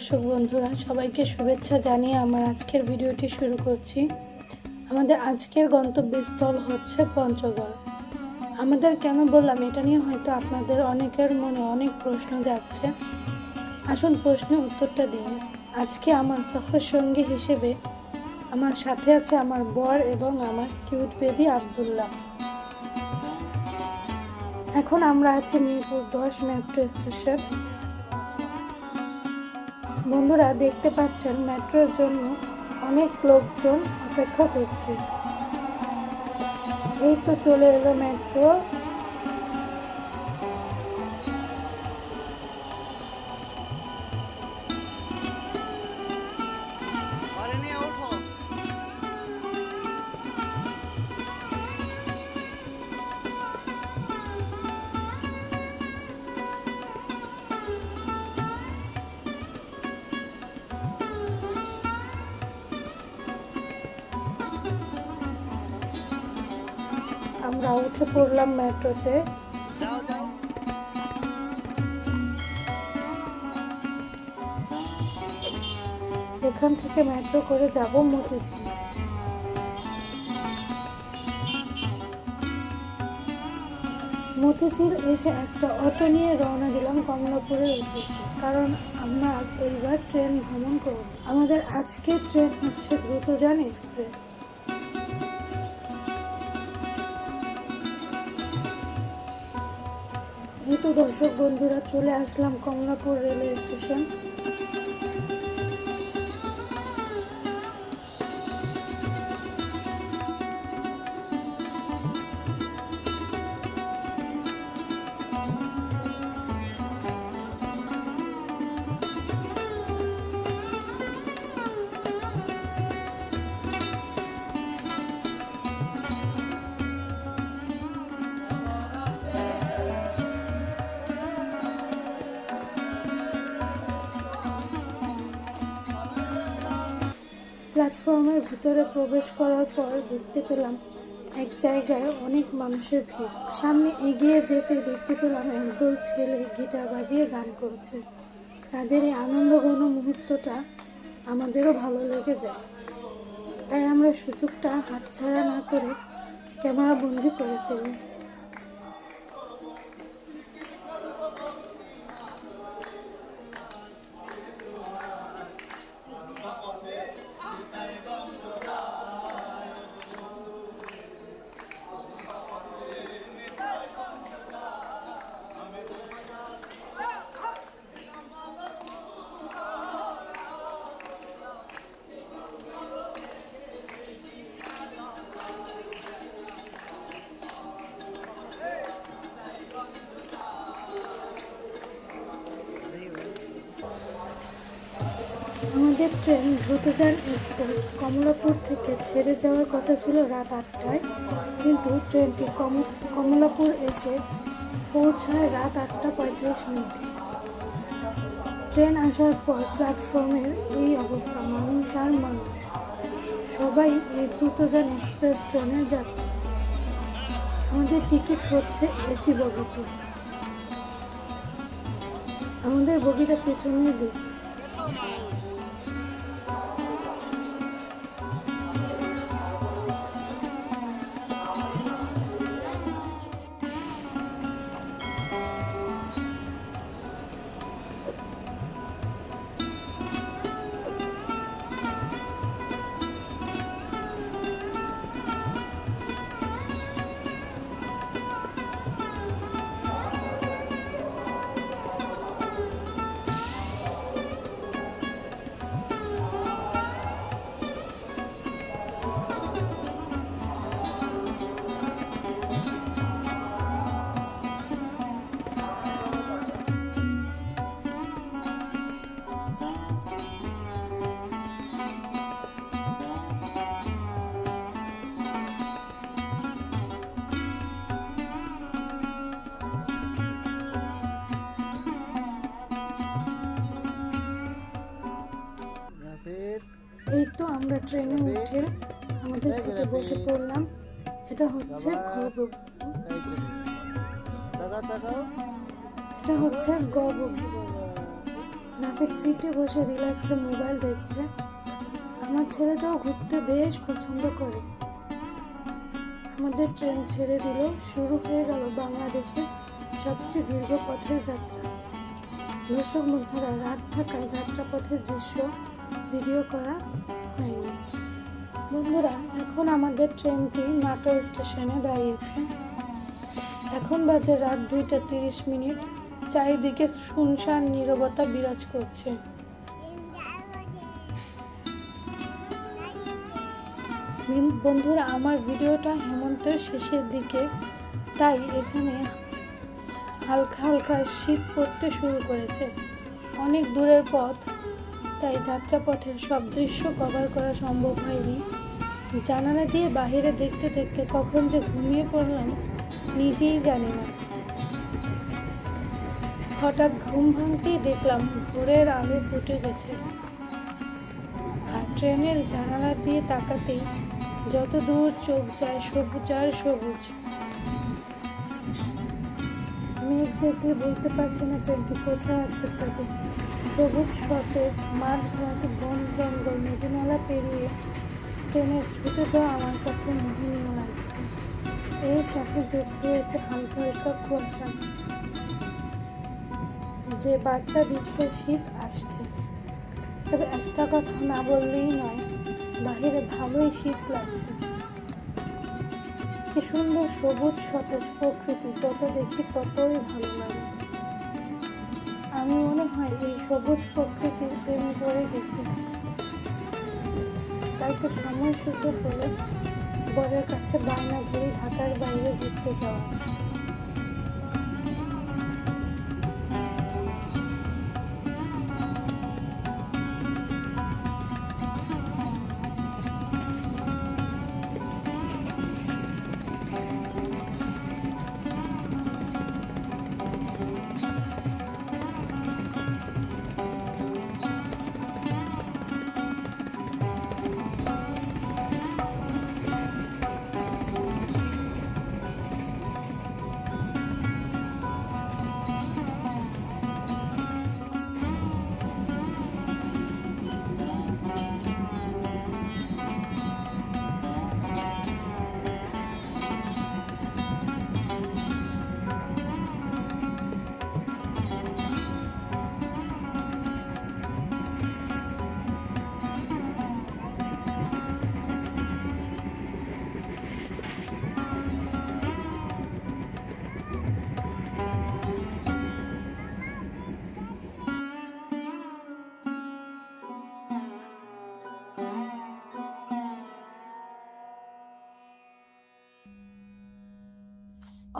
দর্শক বন্ধুরা, সবাইকে শুভেচ্ছা জানিয়ে আমার আজকের ভিডিওটি শুরু করছি। আমাদের আজকের গন্তব্যস্থল হচ্ছে পঞ্চগড়। আমাদের কেন বললাম, এটা নিয়ে হয়তো আপনাদের অনেকের মনে অনেক প্রশ্ন যাচ্ছে। আসুন প্রশ্নের উত্তরটা দিন আজকে আমার সফর সঙ্গী হিসেবে আমার সাথে আছে আমার বর এবং আমার কিউট বেবি আবদুল্লাহ। এখন আমরা আছি মিরপুর দশ মেট্রো স্টেশন। বন্ধুরা দেখতে পাচ্ছেন মেট্রোর জন্য অনেক লোকজন অপেক্ষা করছে। এই তো চলে এলো মেট্রো। আমরা উঠে পড়লাম মেট্রোতে। এখান থেকে মেট্রো করে যাব মতিঝিল। মতিঝিল এসে একটা অটো নিয়ে রওনা দিলাম কমলাপুরের উদ্দেশ্যে, কারণ আমরা এইবার ট্রেন ভ্রমণ করব। আমাদের আজকের ট্রেন হচ্ছে দ্রুতযান এক্সপ্রেস। তো দর্শক বন্ধুরা চলে আসলাম কমলাপুর রেলওয়ে স্টেশন। প্ল্যাটফর্মের ভিতরে প্রবেশ করার পর দেখতে পেলাম এক জায়গায় অনেক মানুষের ভিড়। সামনে এগিয়ে যেতে দেখতে পেলাম একদল ছেলে গিটার বাজিয়ে গান করছে। তাদের এই আনন্দঘন মুহূর্তটা আমাদেরও ভালো লেগে যায়। তাই আমরা সুযোগটা হাতছাড়া না করে ক্যামেরা বন্দি করে ফেলি। আমাদের ট্রেন দ্রুতযান এক্সপ্রেস। কমলাপুর থেকে ছেড়ে যাওয়ার কথা ছিল রাত আটটায়। কিন্তু ট্রেনটি কম, কমলাপুর এসে পৌঁছায় রাত আটটা পঁয়ত্রিশ মিনিটে। ট্রেন আসার পর প্ল্যাটফর্মের এই অবস্থা, মানুষ আর মানুষ। সবাই এই দ্রুতযান এক্সপ্রেস ট্রেনে যাত্রী। আমাদের টিকিট হচ্ছে এসি বগিতে। আমাদের বগিটা পেছনে দেখি ট্রেনে উঠে আমাদের সিটে বসে পড়লাম। এটা হচ্ছে এটা হচ্ছে গবগি রাফিক সিটে বসে রিল্যাক্সে মোবাইল দেখছে। আমার ছেলেটাও ঘুরতে বেশ পছন্দ করে। আমাদের ট্রেন ছেড়ে দিল। শুরু হয়ে গেল বাংলাদেশের সবচেয়ে দীর্ঘ পথের যাত্রা। দর্শক বন্ধুরা রাত থাকায় যাত্রাপথের দৃশ্য ভিডিও করা হয়নি। বন্ধুরা, এখন আমাদের ট্রেনটি নাটোর স্টেশনে দাঁড়িয়েছে। এখন বাজে রাত দুইটা তিরিশ মিনিট। চারিদিকে শুনশান নীরবতা বিরাজ করছে। বন্ধুরা, আমার ভিডিওটা হেমন্তের শেষের দিকে। তাই এখানে হালকা হালকা শীত পড়তে শুরু করেছে। অনেক দূরের পথ, তাই যাত্রাপথের সব দৃশ্য কভার করা সম্ভব হয়নি। জানালা দিয়ে বাইরে দেখতে দেখতে কখন যে ঘুমিয়ে পড়লাম, নিজেই জানি না। হঠাৎ ঘুম ভাঙতেই দেখলাম ভোরের আলো ফুটে গেছে। আর ট্রেনের জানালা দিয়ে তাকাতেই যত দূর চোখ যায় সবুজ আর সবুজ। আমি এক্স্যাক্টলি বলতে পারছি না ট্রেনটি কোথায় আছে, তবে সবুজ সতেজ মাঠ ঘাট বন জঙ্গল, নদীনালা পেরিয়ে ট্রেনের ছুটে যাওয়া আমার কাছে মোহনীয় লাগছে এর সাথে যুক্ত হয়েছে হালকা হালকা কুয়াশা। যে বার্তা দিচ্ছে, শীত আসছে। তবে একটা কথা না বললেই নয়, বাহিরে ভালোই শীত লাগছে। কি সুন্দর সবুজ, সতেজ প্রকৃতি, যত দেখি ততই ভালো লাগে। আমি মনে হয় এই সবুজ প্রকৃতির প্রেমে পড়ে গেছি। তাই তো সময় সুযোগ হলে বরের কাছে বায়না ধরে ঢাকার বাইরে ঘুরতে যাওয়া।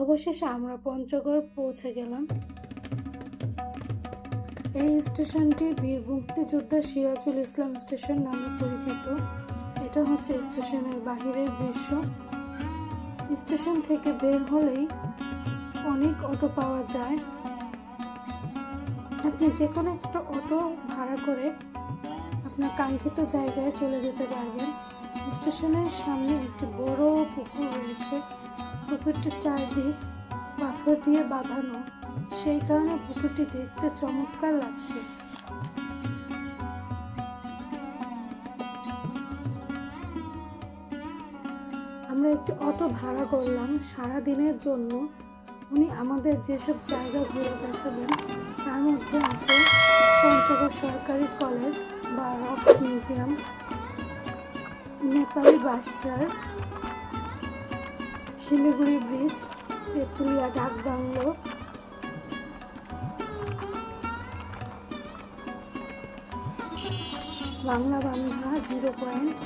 অবশেষে আমরা পঞ্চগড় পৌঁছে গেলাম। এই স্টেশনটি বীর মুক্তিযোদ্ধা সিরাজুল ইসলাম স্টেশন নামে পরিচিত। এটা হচ্ছে স্টেশনের বাহিরের দৃশ্য। স্টেশন থেকে বের হলেই অনেক অটো পাওয়া যায়। আপনি যে কোনো একটা অটো ভাড়া করে আপনার কাঙ্ক্ষিত জায়গায় চলে যেতে পারবেন। স্টেশনের সামনে একটি বড় পুকুর রয়েছে। পুকুরটির চারদিক পাথর দিয়ে বাঁধানো। সেই কারণে পুকুরটি দেখতে চমৎকার লাগছে। আমরা একটি অটো ভাড়া করলাম সারা দিনের জন্য। উনি আমাদের যেসব জায়গা ঘুরে দেখাবেন, তার মধ্যে আছে পঞ্চগড় সরকারি কলেজ বা রক্স মিউজিয়াম, নেপালি বাসচার শিলিগুড়ি ব্রিজ তেঁতুলিয়া ডাক বাংলো। বাংলা বান্ধা জিরো পয়েন্ট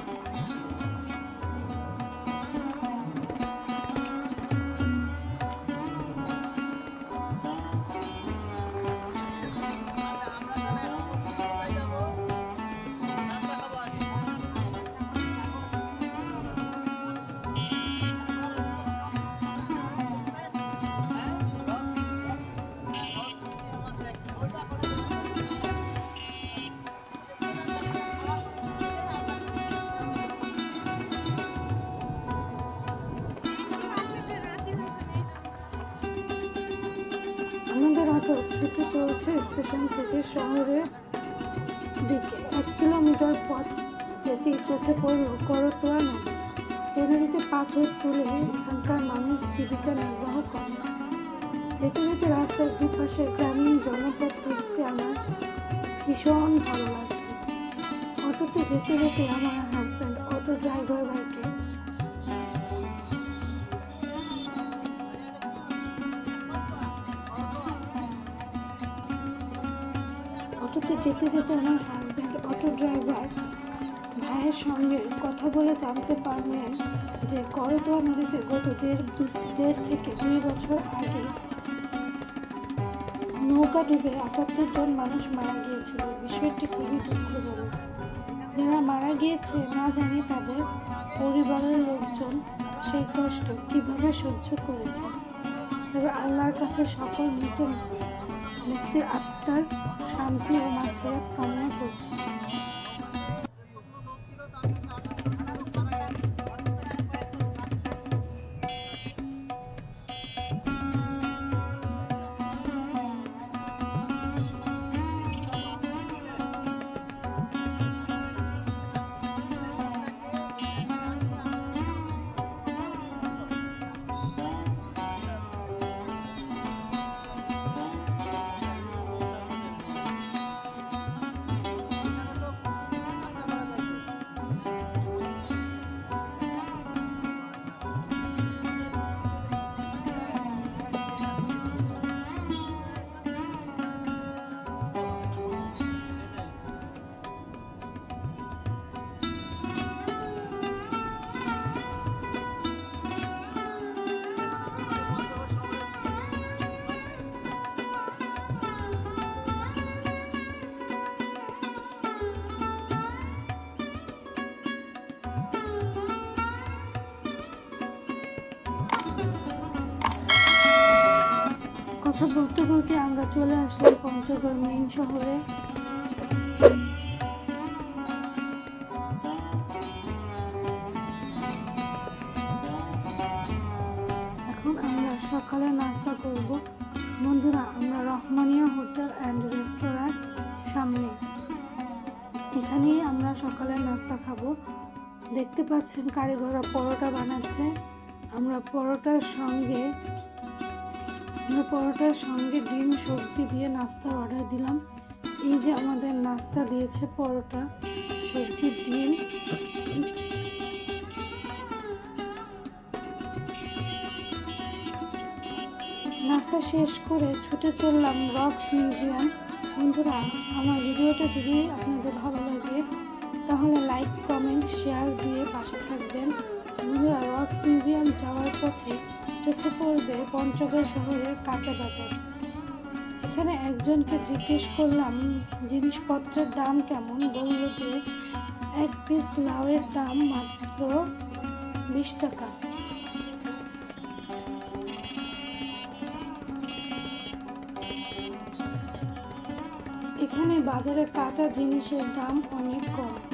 ছুটে চলছে স্টেশন থেকে শহরের দিকে। এক কিলোমিটার পথ যেতেই চোখে পড়ল করতোয়া নদী যে নদীতে পাথর তুলে এখানকার মানুষ জীবিকা নির্বাহ করে যেতে যেতে রাস্তার দুপাশে গ্রামীণ জনপদ দেখতে আমার ভীষণ ভালো লাগছে। অটোতে যেতে যেতে আমার হাজব্যান্ড অটো ড্রাইভার ভাইকে অটোতে যেতে যেতে আমার হাজব্যান্ড অটো ড্রাইভার ভাইয়ের সঙ্গে কথা বলে জানতে পারলেন যে করতোয়া নদীতে গত দেড় দেড় থেকে দুই বছর আগে নৌকা ডুবে আটাত্তর জন মানুষ মারা গিয়েছিল। বিষয়টি খুবই দুঃখজনক। যারা মারা গিয়েছে, না জানি তাদের পরিবারের লোকজন সেই কষ্ট কীভাবে সহ্য করেছে। তবে আল্লাহর কাছে সকল মৃত ব্যক্তির আত্মার শান্তি ও মাফিরাত কামনা করছি। কথা বলতে বলতে আমরা চলে আসলাম পঞ্চগড় মেইন শহরে। এখন আমরা সকালে নাস্তা করব। বন্ধুরা, আমরা রহমানিয়া হোটেল অ্যান্ড রেস্তোরাঁর সামনে। এখানেই আমরা সকালে নাস্তা খাব। দেখতে পাচ্ছেন কারিগররা পরোটা বানাচ্ছে। আমরা পরোটার সঙ্গে আমরা পরোটার সঙ্গে ডিম, সবজি দিয়ে নাস্তার অর্ডার দিলাম। এই যে আমাদের নাস্তা দিয়েছে পরোটা, সবজি, ডিম। নাস্তা শেষ করে ছুটে চললাম রক্স মিউজিয়াম। বন্ধুরা, আমার ভিডিওটা যদি আপনাদের ভালো লাগে, তাহলে লাইক কমেন্ট শেয়ার দিয়ে পাশে থাকবেন। বন্ধুরা, রক্স মিউজিয়াম যাওয়ার পথে চোখে পড়বে পঞ্চগড় শহরের কাঁচা বাজার। এখানে একজনকে জিজ্ঞেস করলাম, জিনিসপত্রের দাম কেমন? বলল যে, এক পিস লাউয়ের দাম মাত্র বিশ টাকা। এখানে বাজারে কাঁচা জিনিসের দাম অনেক কম।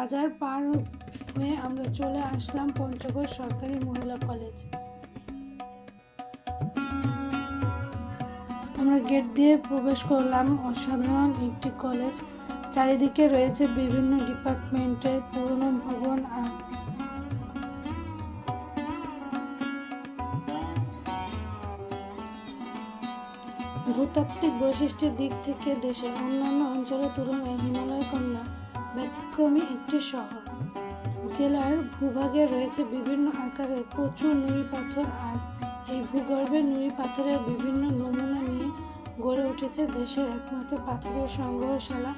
বাজার পার হয়ে আমরা চলে আসলাম পঞ্চগড় সরকারি মহিলা কলেজ আমরা গেট দিয়ে প্রবেশ করলাম। অসাধারণ একটি কলেজ চারিদিকে রয়েছে বিভিন্ন ডিপার্টমেন্টের পুরনো ভবন আর ভূতাত্ত্বিক বৈশিষ্ট্যের দিক থেকে দেশের অন্যান্য অঞ্চলের তুলনায় হিমালয় কন্যা ব্যতিক্রমী একটি শহর। জেলার ভূভাগে রয়েছে বিভিন্ন আকারের প্রচুর নুড়ি পাথর আর এই ভূগর্ভে নুড়ি পাথরের বিভিন্ন নমুনা নিয়ে গড়ে উঠেছে দেশের একমাত্র পাথরের সংগ্রহশালা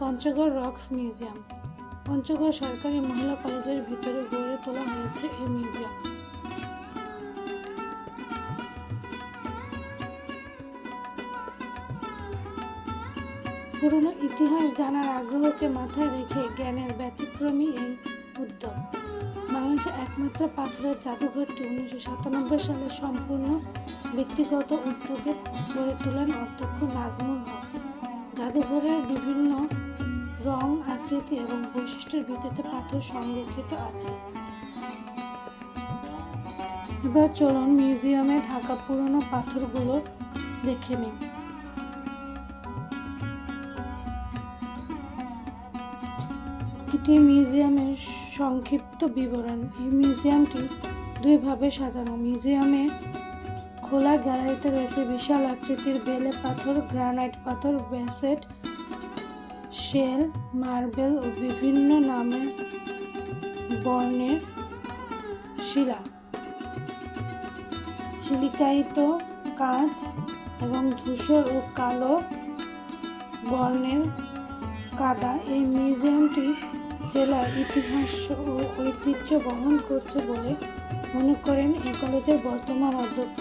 পঞ্চগড় রক্স মিউজিয়াম। পঞ্চগড় সরকারি মহিলা কলেজের ভিতরে গড়ে তোলা হয়েছে এই মিউজিয়াম। পুরনো ইতিহাস জানার আগ্রহকে মাথায় রেখে জ্ঞানের ব্যতিক্রমী এই উদ্যোগ। বাংলাদেশের একমাত্র পাথরের জাদুঘরটি উনিশশো সাতানব্বই সালে সম্পূর্ণ ব্যক্তিগত উদ্যোগে গড়ে তোলেন অধ্যক্ষ নাজমুল হক। জাদুঘরের বিভিন্ন রং, আকৃতি এবং বৈশিষ্ট্যের ভিত্তিতে পাথর সংরক্ষিত আছে। এবার চলুন মিউজিয়ামে থাকা পুরনো পাথরগুলো দেখে নিন এটি মিউজিয়ামের সংক্ষিপ্ত বিবরণ? এই মিউজিয়ামটি দুইভাবে সাজানো। মিউজিয়ামে খোলা গ্যালারিতে রয়েছে বিশাল আকৃতির বেলে পাথর, গ্রানাইট পাথর, ব্যাসেট, শেল, মার্বেল ও বিভিন্ন নামে বর্ণের শিলা। সিলিকায়িত কাঁচ এবং ধূসর ও কালো বর্ণের কাদা। এই মিউজিয়ামটি জেলার ইতিহাস ও ঐতিহ্য বহন করছে বলে মনে করেন এ কলেজের বর্তমান অধ্যক্ষ।